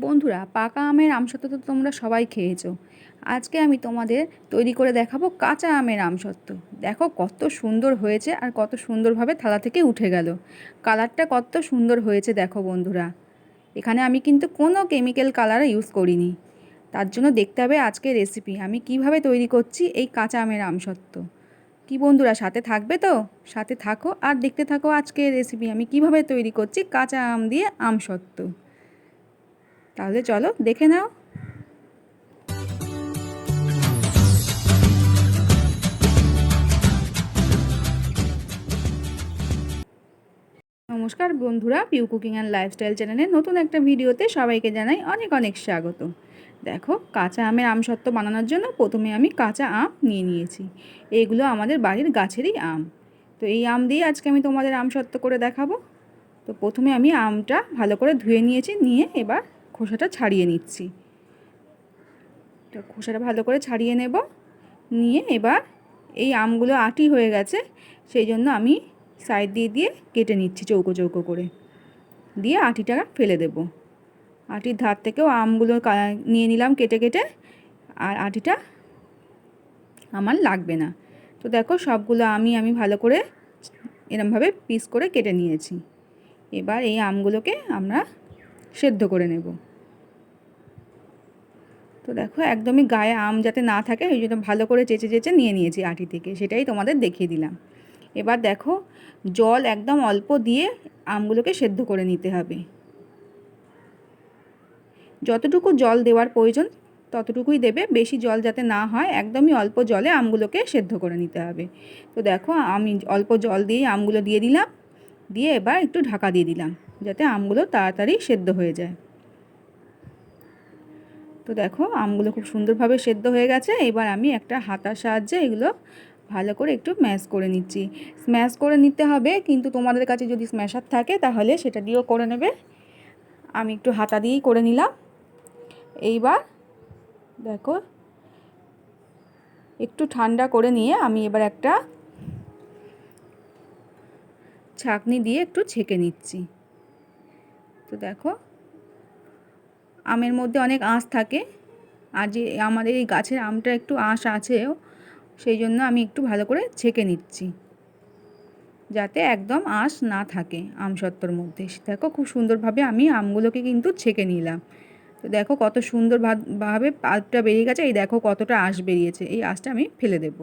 বন্ধুরা, পাকা আমের আমসত্ত্ব তো তোমরা সবাই খেয়েছো। আজকে আমি তোমাদের তৈরি করে দেখাবো কাঁচা আমের আমসত্ত্ব। দেখো কত সুন্দর হয়েছে আর কত সুন্দরভাবে থালা থেকে উঠে গেল। কালারটা কত সুন্দর হয়েছে দেখো বন্ধুরা। এখানে আমি কিন্তু কোনো কেমিক্যাল কালার ইউজ করিনি। তার জন্য দেখতে হবে আজকে রেসিপি। আমি কীভাবে তৈরি করছি এই কাঁচা আমের আমসত্ত্ব। কি বন্ধুরা, সাথে থাকবে তো? সাথে থাকো আর দেখতে থাকো আজকে রেসিপি। আমি কীভাবে তৈরি করছি কাঁচা আম দিয়ে আমসত্ত্ব। তাহলে চলো দেখে নাও। নমস্কার বন্ধুরা পিউ কুকিং অ্যান্ড লাইফস্টাইল চ্যানেলের নতুন একটা ভিডিওতে সবাইকে জানাই অনেক অনেক স্বাগত দেখো, কাঁচা আমের আমসত্ত্ব বানানোর জন্য প্রথমে আমি কাঁচা আম নিয়ে নিয়েছি। এগুলো আমাদের বাড়ির গাছেরই আম। তো এই আম দিয়ে আজকে আমি তোমাদের আমসত্ত্ব করে দেখাবো। তো প্রথমে আমি আমটা ভালো করে ধুয়ে নিয়েছি, নিয়ে এবার খোসাটা ছাড়িয়ে নিচ্ছি। খোসাটা ভালো করে ছাড়িয়ে নেব। নিয়ে এবার এই আমগুলো আটি হয়ে গেছে, সেই জন্য আমি সাইড দিয়ে দিয়ে কেটে নিচ্ছি চৌকো চৌকো করে। দিয়ে আটিটা ফেলে দেব। আটির ধার থেকেও আমগুলো নিয়ে নিলাম কেটে কেটে, আর আটিটা আমার লাগবে না। তো দেখো সবগুলো আমি আমি ভালো করে এরমভাবে পিস করে কেটে নিয়েছি। এবার এই আমগুলোকে আমরা সেদ্ধ করে নেব। তো দেখো, একদমই গায়ে আম যাতে না থাকে, ওই জন্য ভালো করে চেঁচে চেঁচে নিয়ে নিয়েছি আটি থেকে, সেটাই তোমাদের দেখিয়ে দিলাম। এবার দেখো, জল একদম অল্প দিয়ে আমগুলোকে সেদ্ধ করে নিতে হবে। যতটুকু জল দেওয়ার প্রয়োজন, ততটুকুই দেবে, বেশি জল যাতে না হয়, একদমই অল্প জলে আমগুলোকে সেদ্ধ করে নিতে হবে। তো দেখো, আমি অল্প জল দিয়ে আমগুলো দিয়ে দিলাম, দিয়ে এবার একটু ঢাকা দিয়ে দিলাম, যাতে আমগুলো তাড়াতাড়ি সেদ্ধ হয়ে যায়। তো দেখো, আমগুলো খুব সুন্দরভাবে সেদ্ধ হয়ে গেছে। এবার আমি একটা হাতার সাহায্যে এগুলো ভালো করে একটু ম্যাশ করে নিচ্ছি। স্ম্যাশ করে নিতে হবে, কিন্তু তোমাদের কাছে যদি স্ম্যাশার থাকে, তাহলে সেটা দিয়েও করে নেবে। আমি একটু হাতা দিয়েই করে নিলাম। এইবার দেখো, একটু ঠান্ডা করে নিয়ে আমি এবার একটা ছাকনি দিয়ে একটু ছেঁকে নিচ্ছি। তো দেখো আমের মধ্যে অনেক আঁশ থাকে। আর যে আমাদের এই গাছের আমটা একটু আঁশ আছেও, সেই জন্য আমি একটু ভালো করে ছেঁকে নিচ্ছি। যাতে একদম আঁশ না থাকে আমসত্ত্বর মধ্যে। দেখো খুব সুন্দরভাবে আমি আমগুলোকে কিন্তু ছেঁকে নিলাম। তো দেখো কত সুন্দর সুন্দরভাবে পাল্পটা বেরিয়ে গেছে, এই দেখো কতটা আঁশ বেরিয়েছে। এই আঁশটা আমি ফেলে দেব।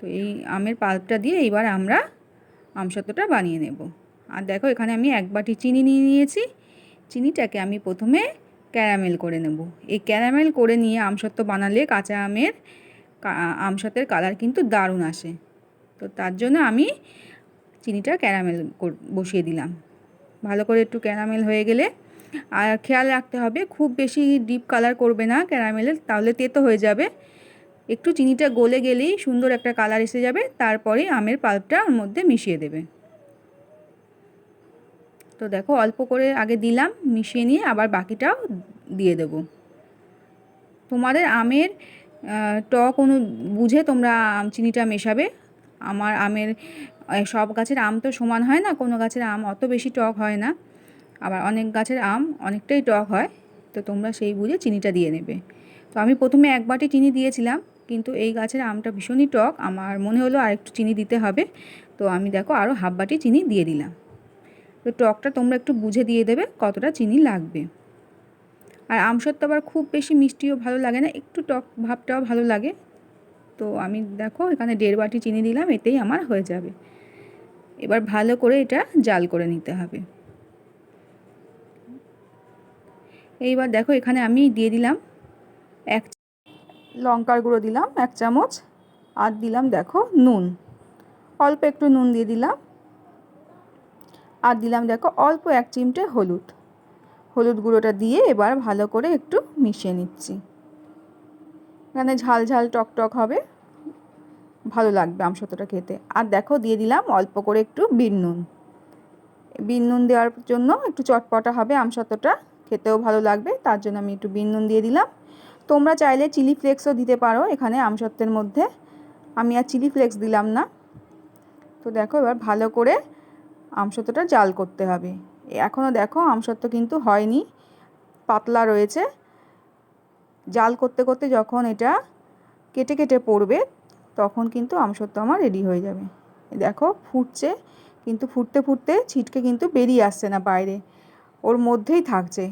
তো এই আমের পাল্পটা দিয়ে এইবার আমরা আমসত্ত্বটা বানিয়ে নেব। আর দেখো এখানে আমি এক বাটি চিনি নিয়ে নিয়েছি। চিনিটাকে আমি প্রথমে ক্যারামেল করে নেব। এই ক্যারামেল করে নিয়ে আমসত্ত্ব বানালে কাঁচা আমের আমসত্ত্বের কালার কিন্তু দারুণ আসে। তো তার জন্য আমি চিনিটা ক্যারামেল বসিয়ে দিলাম। ভালো করে একটু ক্যারামেল হয়ে গেলে আর খেয়াল রাখতে হবে, খুব বেশি ডিপ কালার করবে না ক্যারামেলের, তাহলে তেতো হয়ে যাবে। একটু চিনিটা গলে গেলেই সুন্দর একটা কালার এসে যাবে, তারপরে আমের পাল্পটা ওর মধ্যে মিশিয়ে দেবে। তো দেখো অল্প করে আগে দিলাম, মিশিয়ে নিয়ে আবার বাকিটাও দিয়ে দেব। তোমাদের আমের টক অনু, বুঝে তোমরা চিনিটা মেশাবে। আমার আমের সব গাছের আম তো সমান হয় না, কোনো গাছের আম অত বেশি টক হয় না। আবার অনেক গাছের আম অনেকটাই টক হয়, তো তোমরা সেই বুঝে চিনিটা দিয়ে নেবে। তো আমি প্রথমে এক বাটি চিনি দিয়েছিলাম, কিন্তু এই গাছের আমটা ভীষণই টক, আমার মনে হলো আর একটু চিনি দিতে হবে। তো আমি দেখো আরও হাফ বাটি চিনি দিয়ে দিলাম। তো টকটা তোমরা একটু বুঝে দিয়ে দেবে কতটা চিনি লাগবে। আর আমসত্ত্ব আবার খুব বেশি মিষ্টিও ভালো লাগে না, একটু টক ভাবটাও ভালো লাগে। তো আমি দেখো এখানে দেড় বাটি চিনি দিলাম, এতেই আমার হয়ে যাবে। এবার ভালো করে এটা জাল করে নিতে হবে। এইবার দেখো এখানে আমি দিয়ে দিলাম এক লঙ্কার গুঁড়ো দিলাম এক চামচ, আর দিলাম দেখো নুন। অল্প একটু নুন দিয়ে দিলাম। আর দিলাম দেখো অল্প এক চিমটে হলুদ। হলুদ গুঁড়োটা দিয়ে এবার ভালো করে একটু মিশিয়ে নিচ্ছি। এখানে ঝাল ঝাল টক টক হবে। ভালো লাগবে আমসত্ত্বটা খেতে। আর দেখো দিয়ে দিলাম অল্প করে একটু বিন নুন। বিন নুন দেওয়ার জন্য একটু চটপটা হবে আমসত্ত্বটা খেতেও ভালো লাগবে, তার জন্য আমি একটু বিন নুন দিয়ে দিলাম। তোমরা চাইলে চিলি ফ্লেক্সও দিতে পারো এখানে আমসত্ত্বের মধ্যে। আমি আর চিলি ফ্লেক্স দিলাম না। তো দেখো এবার ভালো করে আমসত্ত্বটা জাল করতে হবে। এখনও দেখো আমসত্ত্ব কিন্তু হয়নি, পাতলা রয়েছে। জাল করতে করতে যখন এটা কেটে কেটে পড়বে, তখন কিন্তু আমসত্ব আমার রেডি হয়ে যাবে। দেখো ফুটছে, কিন্তু ফুটতে ফুটতে ছিটকে কিন্তু বেরিয়ে আসছে না বাইরে। ওর মধ্যেই থাকছে।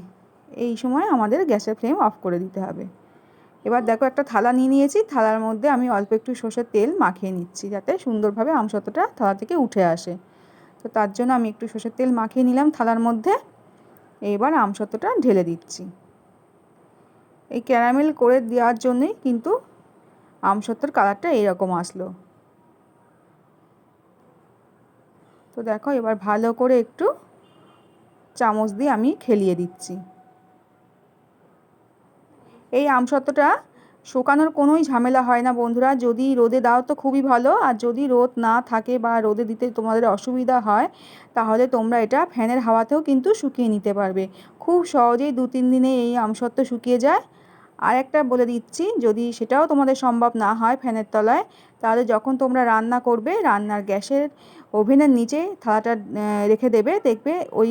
এই সময় আমাদের গ্যাসের ফ্লেম অফ করে দিতে হবে। এবার দেখো একটা থালা নিয়ে নিয়েছি, থালার মধ্যে আমি অল্প একটু সর্ষের তেল মাখিয়ে নিচ্ছি, যাতে সুন্দরভাবে আমসত্বটা থালা থেকে উঠে আসে। তো তার জন্য আমি একটু সর্ষের তেল মাখিয়ে নিলাম থালার মধ্যে। এবার আমসত্বটা ঢেলে দিচ্ছি। এই ক্যারামেল করে দেওয়ার জন্যই কিন্তু আমসত্বর কালারটা এইরকম আসলো। তো দেখো এবার ভালো করে একটু চামচ দিয়ে আমি খেলিয়ে দিচ্ছি। এই আমসত্বটা শুকানোর কোনোই ঝামেলা হয় না, বন্ধুরা। যদি রোদে দাও তো খুবই ভালো, আর যদি রোদ না থাকে বা রোদে দিতে তোমাদের অসুবিধা হয়, তাহলে তোমরা এটা ফ্যানের হাওয়াতেও কিন্তু শুকিয়ে নিতে পারবে। খুব সহজেই দু তিন দিনে এই আমসত্ব শুকিয়ে যায়। আর একটা বলে দিচ্ছি, যদি সেটাও তোমাদের সম্ভব না হয় ফ্যানের তলায়, তাহলে যখন তোমরা রান্না করবে, রান্নার গ্যাসের ওভেনের নিচে থালাটা রেখে দেবে, দেখবে ওই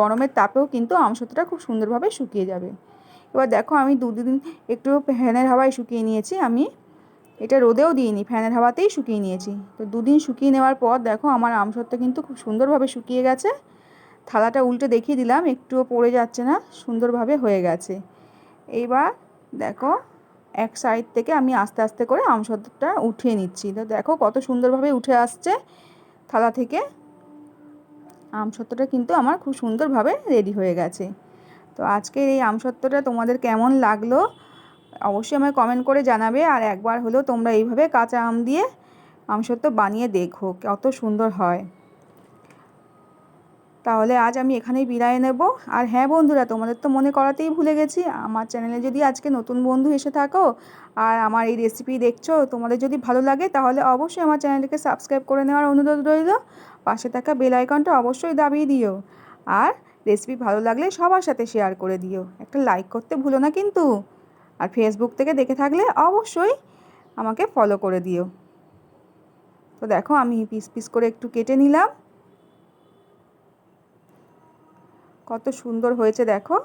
গরমের তাপেও কিন্তু আমসত্বটা খুব সুন্দরভাবে শুকিয়ে যাবে। এবার দেখো আমি দুদিন একটু ফ্যানের হাওয়ায় শুকিয়ে নিয়েছি, আমি এটা রোদেও দিইনি, ফ্যানের হাওয়াতেই শুকিয়ে নিয়েছি। তো দুদিন শুকিয়ে নেওয়ার পর দেখো আমার আমসত্ব কিন্তু খুব সুন্দরভাবে শুকিয়ে গেছে। থালাটা উল্টে দেখিয়ে দিলাম, একটুও পড়ে যাচ্ছে না, সুন্দরভাবে হয়ে গেছে। এইবার দেখো এক সাইড থেকে আমি আস্তে আস্তে করে আমসত্বটা উঠিয়ে নিচ্ছি। তো দেখো কত সুন্দরভাবে উঠে আসছে থালা থেকে। আমসত্বটা কিন্তু আমার খুব সুন্দরভাবে রেডি হয়ে গেছে। তো আজকের এই আমসত্বটা তোমাদের কেমন লাগল অবশ্যই আমায় কমেন্ট করে জানাবে আর একবার হলেও তোমরা এইভাবে কাঁচা আম দিয়ে আমসত্ব বানিয়ে দেখো কত সুন্দর হয়। তাহলে আজ আমি এখানেই বিদায় নেব। আর হ্যাঁ বন্ধুরা, তোমাদের তো মনে করাতেই ভুলে গেছি, আমার চ্যানেলে যদি আজকে নতুন বন্ধু এসে থাকো আর আমার এই রেসিপি দেখছ, তোমাদের যদি ভালো লাগে তাহলে অবশ্যই আমার চ্যানেলটিকে সাবস্ক্রাইব করে নেওয়ার অনুরোধ রইল। পাশে থাকা বেল আইকনটা অবশ্যই দাবিয়ে দিও। আর রেসিপি ভালো লাগলে সবার সাথে শেয়ার করে দিও। একটা লাইক করতে ভুলো না কিন্তু। আর ফেসবুক থেকে দেখে থাকলে অবশ্যই আমাকে ফলো করে দিও। তো দেখো আমি পিস পিস করে একটু কেটে নিলাম। কত সুন্দর হয়েছে দেখো।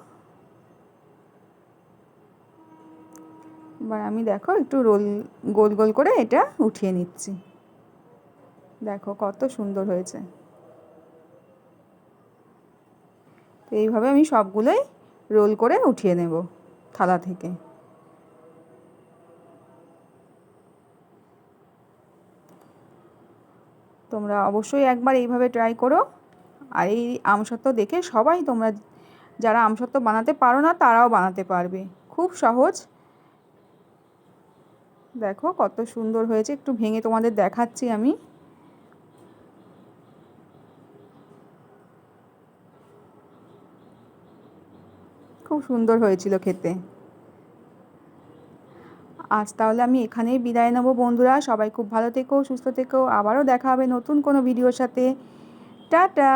এবার আমি দেখো একটু রোল, গোল গোল করে এটা উঠিয়ে নিচ্ছি। দেখো কত সুন্দর হয়েছে। তো এইভাবে আমি সবগুলোই রোল করে উঠিয়ে নেব থালা থেকে। তোমরা অবশ্যই একবার এইভাবে ট্রাই করো। আর এই আমসত্ত্ব দেখে সবাই তোমরা, যারা আমসত্ত্ব বানাতে পারো না তারাও বানাতে পারবে। খুব সহজ। দেখো কত সুন্দর হয়েছে, একটু ভেঙে তোমাদের দেখাচ্ছি আমি। খুব সুন্দর হয়েছিল খেতে। আজ তাহলে আমি এখানেই বিদায় নেব বন্ধুরা। সবাই খুব ভালো থেকো, সুস্থ থেকো। আবারও দেখা হবে নতুন কোনো ভিডিওর সাথে। টাটা!